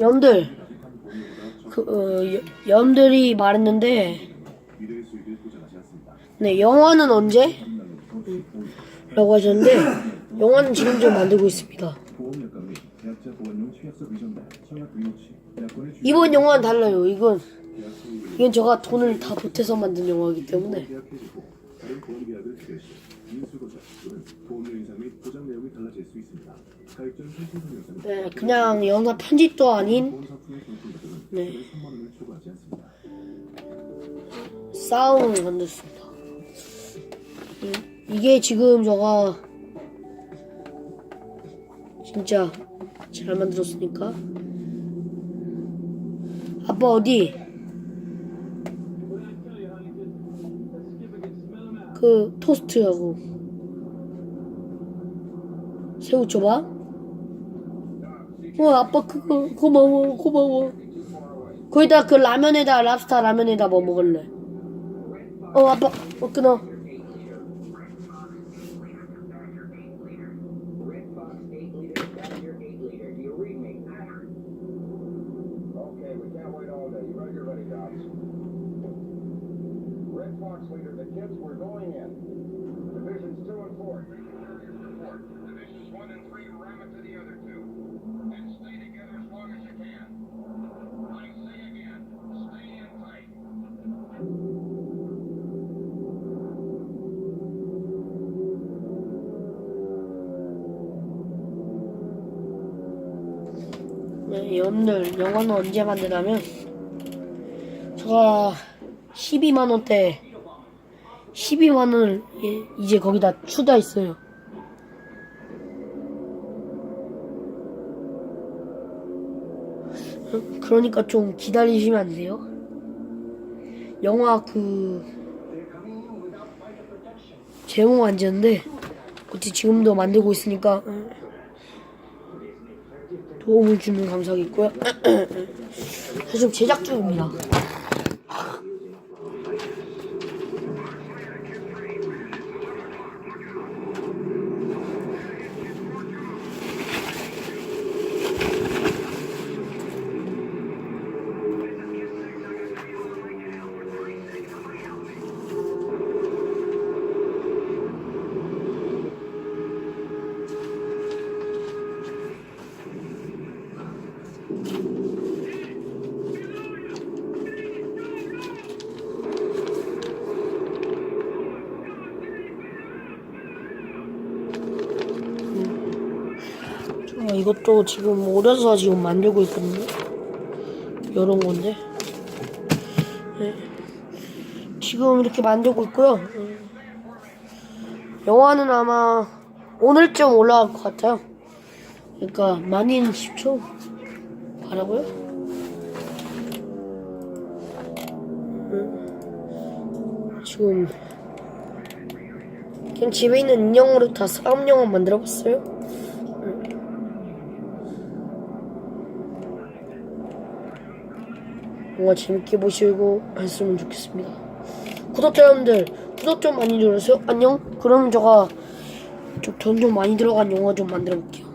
염들 그 어, 여- 염들이 말했는데 네 영화는 언제? 음, 라고 하셨는데 영화는 지금 좀 만들고 있습니다. 이번 영화는 달라요. 이건 이건 제가 돈을 다 보태서 만든 영화이기 때문에 계약해주고 다른 보험 계약을 개시, 인수거절 또는 보험료 인상 및 보장 내용이 달라질 수 있습니다. 가입 전 상품 설명서는 네 그냥 영화 편집도 아닌 보험 상품의 경품들은 네. 3만 원을 초과하지 않습니다. 싸움을 만들었습니다. 이- 이게 지금 저가 진짜 잘 만들었으니까 아빠 어디? 그 토스트하고 새우 줘봐. 어 아빠 그거 고마워 고마워. 거기다 그 라면에다 랍스타 라면에다 뭐 먹을래? 어 아빠 어 끊어 Red Fox 8 liter, that's your 8 liter. Do you read me? Okay, we can't wait all day. You ready? You're ready, Dobbs. Red Fox leader, the kids were going in. 네, 여러분들 영화는 언제 만드냐면 제가 12만 원대 12만 원을 예, 이제 거기다 추가했어요. 그러니까 좀 기다리시면 안 돼요. 영화 그 제목 안 지었는데 어찌 지금도 만들고 있으니까 음, 도움을 주는 감사하겠고요. 지금 제작 중입니다. 저 이것도 지금 오려서 지금 만들고 있거든요. 이런 건데. 네. 지금 이렇게 만들고 있고요. 음. 영화는 아마 오늘쯤 올라갈 것 같아요. 그러니까 많이는 10초 바라고요. 음. 지금 그냥 집에 있는 인형으로 다 싸움 영화 만들어봤어요. 영화 재밌게 보시고 했으면 좋겠습니다. 구독자 여러분들 구독 좀 많이 눌러주세요. 안녕. 그럼 제가 좀돈좀 많이 들어간 영화 좀 만들어 볼게요.